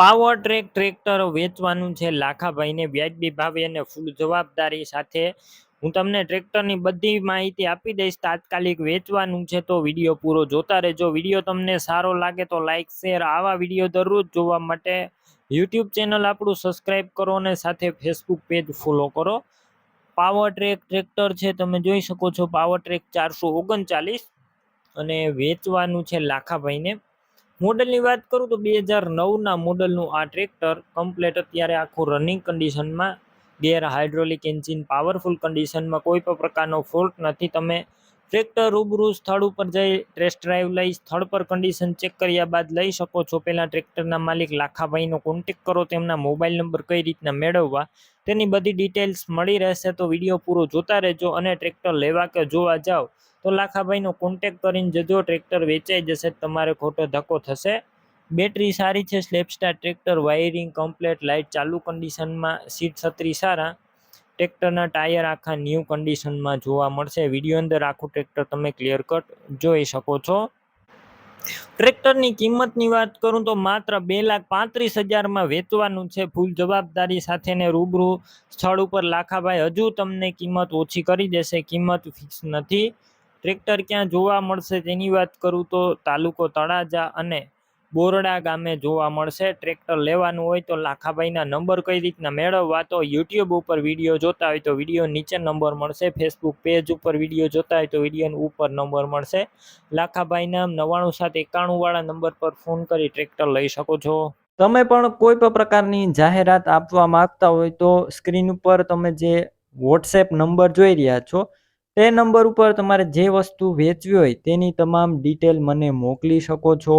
Power track tractor વેચવાનું છે. લાખાભાઈને વ્યાજબી ભાવે અને ફૂલ જવાબદારી સાથે હું તમને ટ્રેક્ટરની બધી માહિતી આપી દઈશ. તાત્કાલિક વેચવાનું છે તો વીડિયો પૂરો જોતા રહેજો. વીડિયો તમને સારો લાગે તો લાઇક શેર, આવા વીડિયો દરરોજ જોવા માટે યુટ્યુબ ચેનલ આપણું સબસ્ક્રાઈબ કરો અને સાથે ફેસબુક પેજ ફોલો કરો. પાવર ટ્રેક ટ્રેક્ટર છે, તમે જોઈ શકો છો. પાવર ટ્રેક ચારસો ઓગણચાલીસ અને વેચવાનું છે લાખાભાઈને. મોડલની વાત કરું તો બે હજાર નવના મોડલનું આ ટ્રેક્ટર કમ્પ્લેટ અત્યારે આખું રનિંગ કન્ડિશનમાં ગેર હાઇડ્રોલિક એન્જિન પાવરફુલ કન્ડિશનમાં કોઈ પણ પ્રકારનો ફોલ્ટ નથી. તમે ટ્રેક્ટર રૂબરૂ સ્થળ ઉપર જઈ ટેસ્ટ ડ્રાઈવ લઈ સ્થળ પર કન્ડિશન ચેક કર્યા બાદ લઈ શકો છો. પહેલાં ટ્રેક્ટરના માલિક લાખાભાઈનો કોન્ટેક કરો, તેમના મોબાઈલ નંબર કઈ રીતના મેળવવા, તેની બધી ડિટેલ્સ મળી રહેશે તો વીડિયો પૂરો જોતા રહેજો અને ટ્રેક્ટર લેવા કે જોવા જાઓ તો લાખાભાઈનો કોન્ટેક કરીને જજો, ટ્રેક્ટર વેચાઈ જશે, તમારે ખોટો ધક્કો થશે. બેટરી સારી છે સ્લેપસ્ટાર ટ્રેક્ટર વાયરિંગ કમ્પ્લેટ લાઇટ ચાલુ કન્ડિશનમાં સીટ છત્રી સારા. ટ્રેક્ટરના ટાયર આખા ન્યૂ કન્ડિશનમાં જોવા મળશે. વીડિયો અંદર આખું ટ્રેક્ટર તમે ક્લિયર કટ જોઈ શકો છો. ટ્રેક્ટરની કિંમતની વાત કરું તો માત્ર બે લાખ પાંત્રીસ હજારમાં વેચવાનું છે. ફૂલ જવાબદારી સાથેને રૂબરૂ સ્થળ ઉપર લાખાભાઈ હજુ તમને કિંમત ઓછી કરી દેશે. કિંમત ફિક્સ નથી. ટ્રેક્ટર ક્યાં જોવા મળશે તેની વાત કરું તો તાલુકો તળાજા અને બોરડા ગામે જોવા મળશે. ટ્રેક્ટર લેવાનું હોય તો લાખાભાઈના નંબર કઈ રીતના મેળવવા તો યુટ્યુબ ઉપર વીડિયો જોતા હોય તો વીડિયો નીચે નંબર મળશે. ફેસબુક પેજ ઉપર વીડિયો જોતા હોય તો વીડિયો ઉપર નંબર મળશે. લાખાભાઈના નવ્વાણું સાત એકાણુંવાળા નંબર પર ફોન કરી ટ્રેક્ટર લઈ શકો છો. તમે પણ કોઈ પણ પ્રકારની જાહેરાત આપવા માંગતા હોય તો સ્ક્રીન ઉપર તમે જે વોટ્સએપ નંબર જોઈ રહ્યા છો, તે નંબર ઉપર તમારે જે વસ્તુ વેચવી હોય તેની તમામ ડિટેલ મને મોકલી શકો છો.